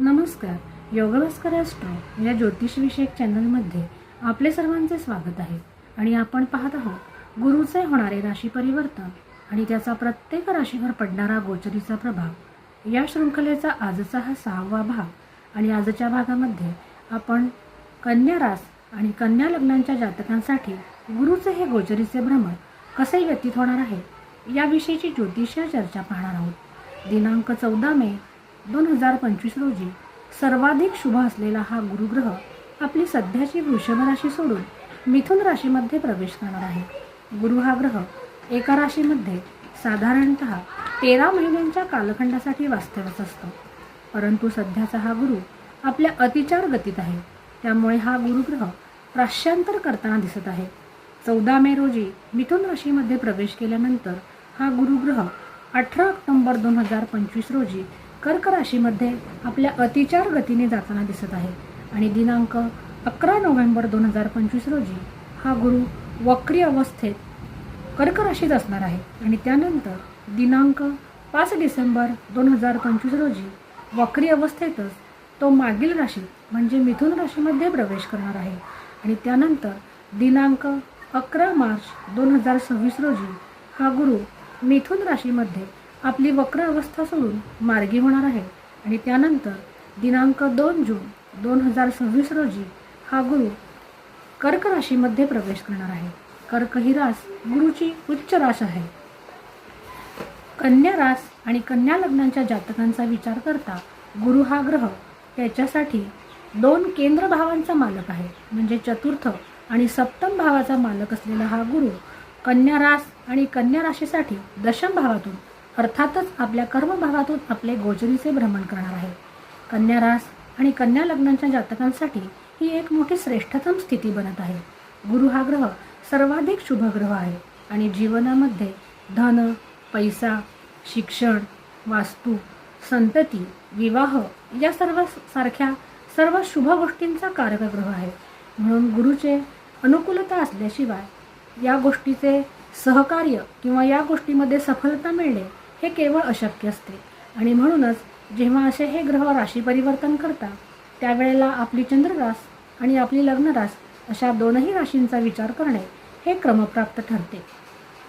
नमस्कार योगभास्कर ॲस्ट्रो या ज्योतिषविषयक चॅनलमध्ये आपले सर्वांचे स्वागत आहे. आणि आपण पाहत आहोत गुरुचे होणारे राशी परिवर्तन आणि त्याचा प्रत्येक राशीवर पडणारा गोचरीचा प्रभाव. या शृंखलेचा आजचा हा सहावा भाग आणि आजच्या भागामध्ये आपण कन्या रास आणि कन्या लग्नांच्या जातकांसाठी गुरुचे हे गोचरीचे भ्रमण कसे व्यतीत होणार आहे याविषयीची ज्योतिषीय चर्चा पाहणार आहोत. दिनांक चौदा मे दोन हजार पंचवीस रोजी सर्वाधिक शुभ असलेला हा गुरुग्रह आपली सध्याची वृषभ राशी सोडून मिथुन राशीमध्ये प्रवेश करणार आहे. गुरु हा ग्रह एका राशीमध्ये साधारणत तेरा महिन्यांच्या कालखंडासाठी वास्तव्यात असतो. परंतु सध्याचा हा गुरु आपल्या अतिचार गतीत आहे. त्यामुळे हा गुरुग्रह प्राश्यांतर करताना दिसत आहे. चौदा मे रोजी मिथुन राशीमध्ये प्रवेश केल्यानंतर हा गुरुग्रह अठरा ऑक्टोंबर दोन हजार पंचवीस रोजी कर्क राशीमध्ये आपल्या अतिचार गतीने जाताना दिसत आहे. आणि दिनांक अकरा नोव्हेंबर दोन हजार पंचवीस रोजी हा गुरु वक्री अवस्थेत कर्क राशीत असणार आहे. आणि त्यानंतर दिनांक पाच डिसेंबर दोन हजार पंचवीस रोजी वक्री अवस्थेतच तो मागील राशीत म्हणजे मिथुन राशीमध्ये प्रवेश करणार आहे. आणि त्यानंतर दिनांक अकरा मार्च दोन हजार सव्वीस रोजी हा गुरु मिथुन राशीमध्ये आपली वक्र अवस्था सोडून मार्गी होणार आहे आणि त्यानंतर दिनांक दोन जून दोन हजार सव्वीस रोजी हा गुरु कर्क राशीमध्ये प्रवेश करणार आहे. कर्क ही रास गुरुची उच्च रास आहे. कन्या रास आणि कन्या लग्नांच्या जातकांचा विचार करता गुरु हा ग्रह त्याच्यासाठी दोन केंद्र भावांचा मालक आहे. म्हणजे चतुर्थ आणि सप्तम भावाचा मालक असलेला हा गुरु कन्या रास आणि कन्या राशीसाठी दशम भावातून अर्थातच आपल्या कर्मभावातून आपले गोचरीचे भ्रमण करणार आहे. कन्या रास आणि कन्या लग्नांच्या जातकांसाठी ही एक मोठी श्रेष्ठतम स्थिती बनत आहे. गुरु हा ग्रह सर्वाधिक शुभ ग्रह आहे आणि जीवनामध्ये धन पैसा शिक्षण वास्तू संतती विवाह या सर्व सारख्या सर्व शुभ गोष्टींचा कारक ग्रह आहे. म्हणून गुरुचे अनुकूलता असल्याशिवाय या गोष्टीचे सहकार्य किंवा या गोष्टीमध्ये सफलता मिळणे हे केवळ अशक्य असते. आणि म्हणूनच जेव्हा असे हे ग्रह राशी परिवर्तन करतात त्यावेळेला आपली चंद्ररास आणि आपली लग्नरास अशा दोनही राशींचा विचार करणे हे क्रमप्राप्त ठरते.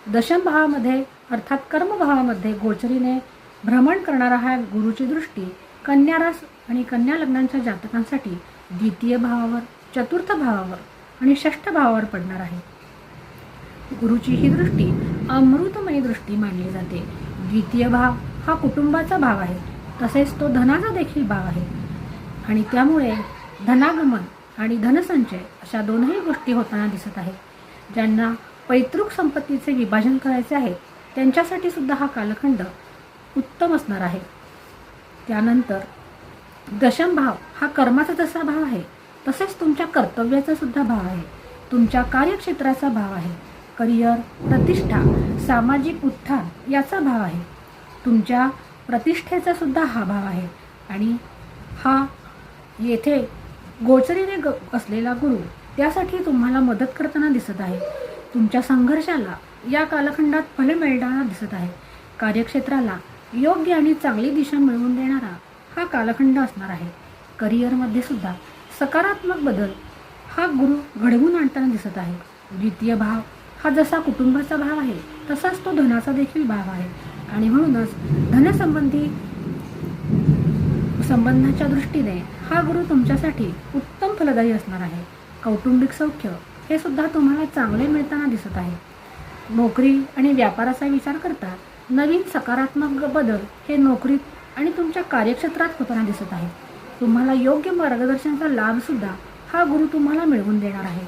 दशम भावामध्ये अर्थात कर्मभावामध्ये गोचरीने भ्रमण करणारा हा गुरुची दृष्टी कन्यारास आणि कन्या लग्नांच्या जातकांसाठी द्वितीय भावावर चतुर्थ भावावर आणि षष्ठ भावावर पडणार आहे. गुरुची ही दृष्टी अमृतमयी दृष्टी मानली जाते. द्वितीय भाव हा कुटुंबाचा भाव आहे. तसेच तो धनाचा देखील भाव आहे. आणि त्यामुळे धनागमन आणि धनसंचय अशा दोनही गोष्टी होताना दिसत आहे ज्यांना पैतृक संपत्तीचे विभाजन करायचे आहे त्यांच्यासाठी सुद्धा हा कालखंड उत्तम असणार आहे. त्यानंतर दशम भाव हा कर्माचा जसा भाव आहे तसेच तुमच्या कर्तव्याचा सुद्धा भाव आहे. तुमच्या कार्यक्षेत्राचा भाव आहे. करिअर प्रतिष्ठा सामाजिक उत्थान याचा भाव आहे. तुमच्या प्रतिष्ठेचा सुद्धा हा भाव आहे. आणि हा येथे गोचरीने ग असलेला गुरु त्यासाठी तुम्हाला मदत करताना दिसत आहे. तुमच्या संघर्षाला या कालखंडात फले मिळताना दिसत आहे. कार्यक्षेत्राला योग्य आणि चांगली दिशा मिळवून देणारा हा कालखंड असणार आहे. करिअरमध्ये सुद्धा सकारात्मक बदल हा गुरु घडवून आणताना दिसत आहे. द्वितीय भाव हा जसा कुटुंबाचा भाव आहे तसाच तो धनाचा देखील भाव आहे. आणि म्हणूनच धनसंबंधी संबंधाच्या दृष्टीने हा गुरु तुमच्यासाठी उत्तम फलदायी असणार आहे. कौटुंबिक सौख्य हे सुद्धा तुम्हाला चांगले मिळताना दिसत आहे. नोकरी आणि व्यापाराचा विचार करता नवीन सकारात्मक बदल हे नोकरीत आणि तुमच्या कार्यक्षेत्रात होताना दिसत आहे. तुम्हाला योग्य मार्गदर्शनाचा लाभसुद्धा हा गुरु तुम्हाला मिळवून देणार आहे.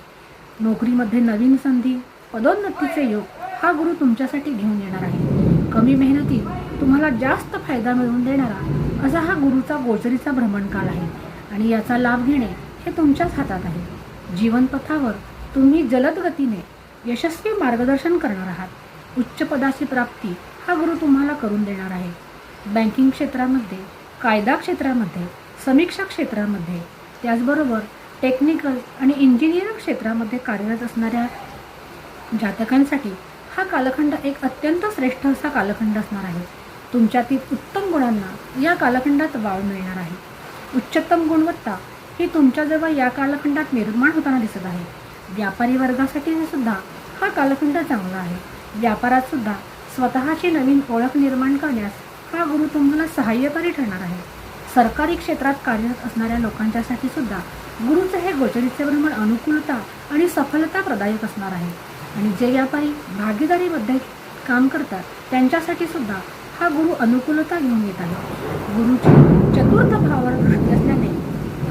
नोकरीमध्ये नवीन संधी पदोन्नतीचे योग हा गुरु तुमच्यासाठी घेऊन येणार आहे. कमी मेहनतीत तुम्हाला जास्त फायदा मिळवून देणारा असा हा गुरुचा गोचरीचा भ्रमणकाळ आहे आणि याचा लाभ घेणे हे तुमच्याच हातात आहे. जीवनपथावर तुम्ही जलद गतीने यशस्वी मार्गदर्शन करणार आहात. उच्च पदाची प्राप्ती हा गुरु तुम्हाला करून देणार आहे. बँकिंग क्षेत्रामध्ये कायदा क्षेत्रामध्ये समीक्षा क्षेत्रामध्ये त्याचबरोबर टेक्निकल आणि इंजिनिअरिंग क्षेत्रामध्ये कार्यरत असणाऱ्या जातकांसाठी हा कालखंड एक अत्यंत श्रेष्ठ असा कालखंड असणार आहे. तुमच्यातील उत्तम गुणांना या कालखंडात वाव मिळणार आहे. उच्चतम गुणवत्ता ही तुमच्याजवळ या कालखंडात निर्माण होताना दिसत आहे. व्यापारी वर्गासाठी सुद्धा हा कालखंड चांगला आहे. व्यापारात सुद्धा स्वतःची नवीन ओळख निर्माण करण्यास हा गुरु तुम्हाला सहाय्यकारी ठरणार आहे. सरकारी क्षेत्रात कार्यरत असणाऱ्या लोकांच्यासाठी सुद्धा गुरुचं हे गोचरीचे भ्रमण अनुकूलता आणि सफलता प्रदायक असणार आहे. आणि जे व्यापारी भागीदारीमध्ये काम करतात त्यांच्यासाठी सुद्धा हा गुरु अनुकूलता घेऊन येत आहे. गुरुची चतुर्थ भावावर दृष्टी असल्याने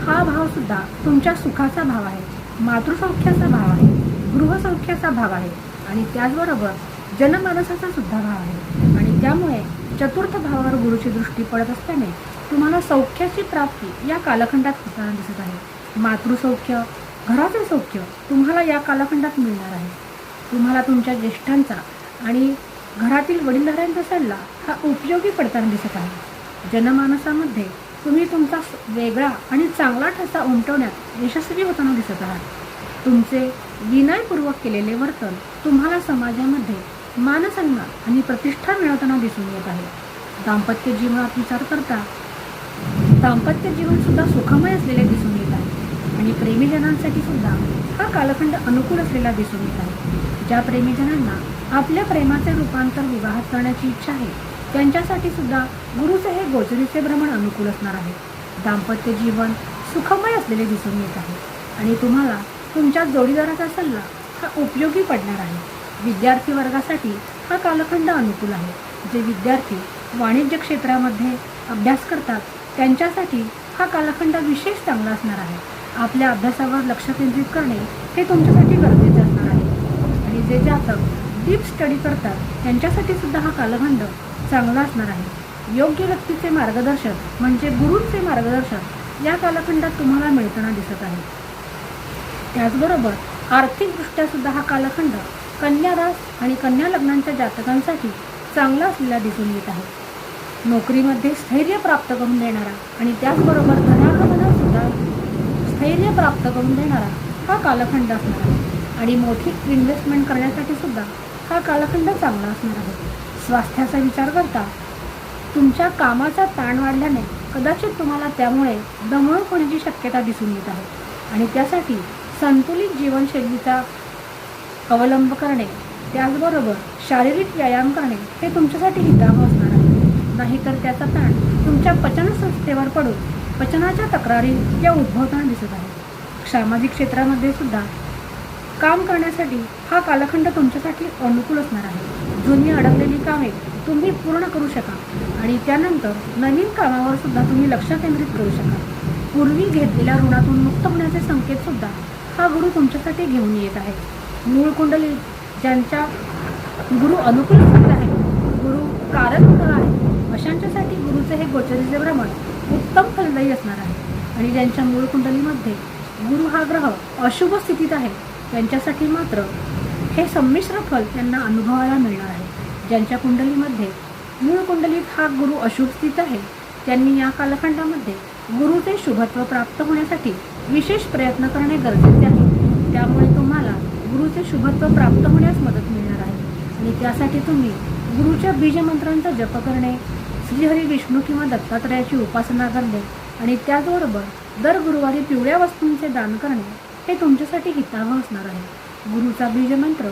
हा भाव सुद्धा तुमच्या सुखाचा भाव आहे मातृसौख्याचा भाव आहे गृहसौख्याचा भाव आहे आणि त्याचबरोबर जनमानसाचा सुद्धा भाव आहे. आणि त्यामुळे चतुर्थ भावावर गुरुची दृष्टी पडत असल्याने तुम्हाला सौख्याची प्राप्ती या कालखंडात होताना दिसत आहे. मातृसौख्य घराचे सौख्य तुम्हाला या कालखंडात मिळणार आहे. तुम्हाला तुमच्या ज्येष्ठांचा आणि घरातील वडीलधाऱ्यांचा सल्ला हा उपयोगी पडताना दिसत आहे. जनमानसामध्ये तुम्ही तुमचा वेगळा आणि चांगला ठसा उमटवण्यात यशस्वी होताना दिसत आहात. तुमचे विनयपूर्वक केलेले वर्तन तुम्हाला समाजामध्ये मानसन्मान आणि प्रतिष्ठा मिळवताना दिसून येत आहे. दाम्पत्य जीवनात विचार करता दाम्पत्य जीवनसुद्धा सुखमय असलेले दिसून येत आहे. आणि प्रेमीजनांसाठी सुद्धा हा कालखंड अनुकूल असलेला दिसून येत आहे. ज्या प्रेमीजनांना आपल्या प्रेमाचे रूपांतर विवाहात करण्याची इच्छा आहे त्यांच्यासाठी सुद्धा गुरुचे हे गोचरीचे भ्रमण अनुकूल असणार आहे. दाम्पत्य जीवन सुखमय असलेले दिसून येत आहे. आणि तुम्हाला तुमच्या जोडीदाराचा सल्ला हा उपयोगी पडणार आहे. विद्यार्थी वर्गासाठी हा कालखंड अनुकूल आहे. जे विद्यार्थी वाणिज्य क्षेत्रामध्ये अभ्यास करतात त्यांच्यासाठी हा कालखंड विशेष चांगला असणार आहे. आपल्या अभ्यासावर लक्ष केंद्रित करणे हे तुमच्यासाठी गरजेचे असणार आहे. आणि जे जातक डीप स्टडी करतात त्यांच्यासाठी सुद्धा हा कालखंड चांगला असणार आहे. योग्य व्यक्तीचे मार्गदर्शन म्हणजे गुरूंचे मार्गदर्शन या कालखंडात तुम्हाला मिळताना दिसत आहे. त्याचबरोबर आर्थिकदृष्ट्या सुद्धा हा कालखंड कन्या रास आणि कन्या लग्नांच्या जातकांसाठी चांगला असलेला दिसून येत आहे. नोकरीमध्ये स्थैर्य प्राप्त करून देणारा आणि त्याचबरोबर धनागमनात सुद्धा धैर्य प्राप्त करून देणारा हा कालखंड असणार आहे. आणि मोठी इन्व्हेस्टमेंट करण्यासाठी सुद्धा हा कालखंड चांगला असणार आहे. स्वास्थ्याचा विचार करता तुमच्या कामाचा ताण वाढल्याने कदाचित तुम्हाला त्यामुळे दमणूक होण्याची शक्यता दिसून येत आहे. आणि त्यासाठी संतुलित जीवनशैलीचा अवलंब करणे त्याचबरोबर शारीरिक व्यायाम करणे हे तुमच्यासाठी हितावह असणार आहे. नाहीतर त्याचा ताण तुमच्या पचनसंस्थेवर पडून पचनाच्या तक्रारी या उद्भवताना दिसत आहेत. सामाजिक क्षेत्रामध्ये सुद्धा काम करण्यासाठी हा कालखंड तुमच्यासाठी अनुकूल असणार आहे. जुनी अडकलेली कामे तुम्ही पूर्ण करू शका आणि त्यानंतर नवीन कामावर सुद्धा तुम्ही लक्ष केंद्रित करू शका पूर्वी घेतलेल्या ऋणातून मुक्त होण्याचे संकेत सुद्धा हा गुरु तुमच्यासाठी घेऊन येत आहे. मूळ कुंडली ज्यांच्या गुरु अनुकूल आहे गुरु कारक आहे अशांच्यासाठी गुरुचे हे गोचरीचे भ्रमण उत्तम फलदायी असणार आहे. आणि ज्यांच्या मूळ कुंडलीमध्ये गुरु हा ग्रह अशुभ स्थितीत आहे त्यांच्यासाठी मात्र हे संमिश्र फल त्यांना अनुभवायला मिळणार आहे. ज्यांच्या कुंडलीमध्ये मूळ कुंडलीत हा गुरु अशुभ स्थित आहे त्यांनी या कालखंडामध्ये गुरुचे शुभत्व प्राप्त होण्यासाठी विशेष प्रयत्न करणे गरजेचे आहे. त्यामुळे तुम्हाला गुरुचे शुभत्व प्राप्त होण्यास मदत मिळणार आहे. आणि त्यासाठी तुम्ही गुरुच्या बीजमंत्रांचा जप करणे श्रीहरी विष्णू किंवा दत्तात्रयाची उपासना करणे आणि त्याचबरोबर दर गुरुवारी पिवळ्या वस्तूंचे दान करणे हे तुमच्यासाठी हितावह असणार आहे. गुरुचा बीजमंत्र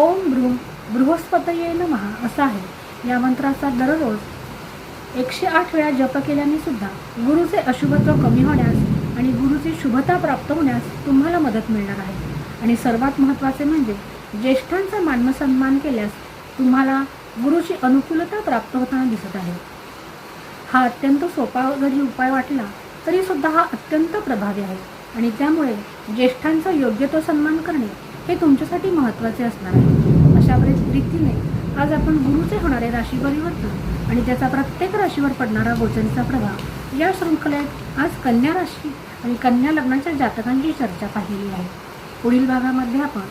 ओम भ्रू बृहस्पतये नमहा असा आहे. या मंत्राचा दररोज एकशे आठ वेळा जप केल्याने सुद्धा गुरुचे अशुभत्व कमी होण्यास आणि गुरुची शुभता प्राप्त होण्यास तुम्हाला मदत मिळणार आहे. आणि सर्वात महत्त्वाचे म्हणजे ज्येष्ठांचा मानसन्मान केल्यास तुम्हाला गुरुची अनुकूलता प्राप्त होताना दिसत आहे. हा अत्यंत सोपा जरी उपाय वाटला तरी सुद्धा हा अत्यंत प्रभावी आहे. आणि त्यामुळे ज्येष्ठांचा योग्य तो सन्मान करणे हे तुमच्यासाठी महत्त्वाचे असणार आहे. अशा बरेच रीतीने आज आपण गुरुचे होणारे राशी परिवर्तन आणि त्याचा प्रत्येक राशीवर पडणारा गोचरीचा प्रभाव या शृंखलेत आज कन्या राशी आणि कन्या लग्नाच्या जातकांची चर्चा पाहिली आहे. पुढील भागामध्ये आपण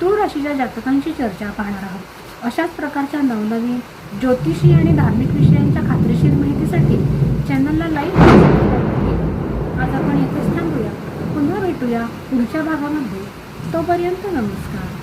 तूळ राशीच्या जातकांची चर्चा पाहणार आहोत. अशाच प्रकारच्या नवनवीन ज्योतिषी आणि धार्मिक विषयांच्या खात्रीशीर माहिती पाहण्यासाठी चॅनलला लाईक आज आपण इथेच थांबूया. पुन्हा भेटूया पुढच्या भागामध्ये. तोपर्यंत नमस्कार.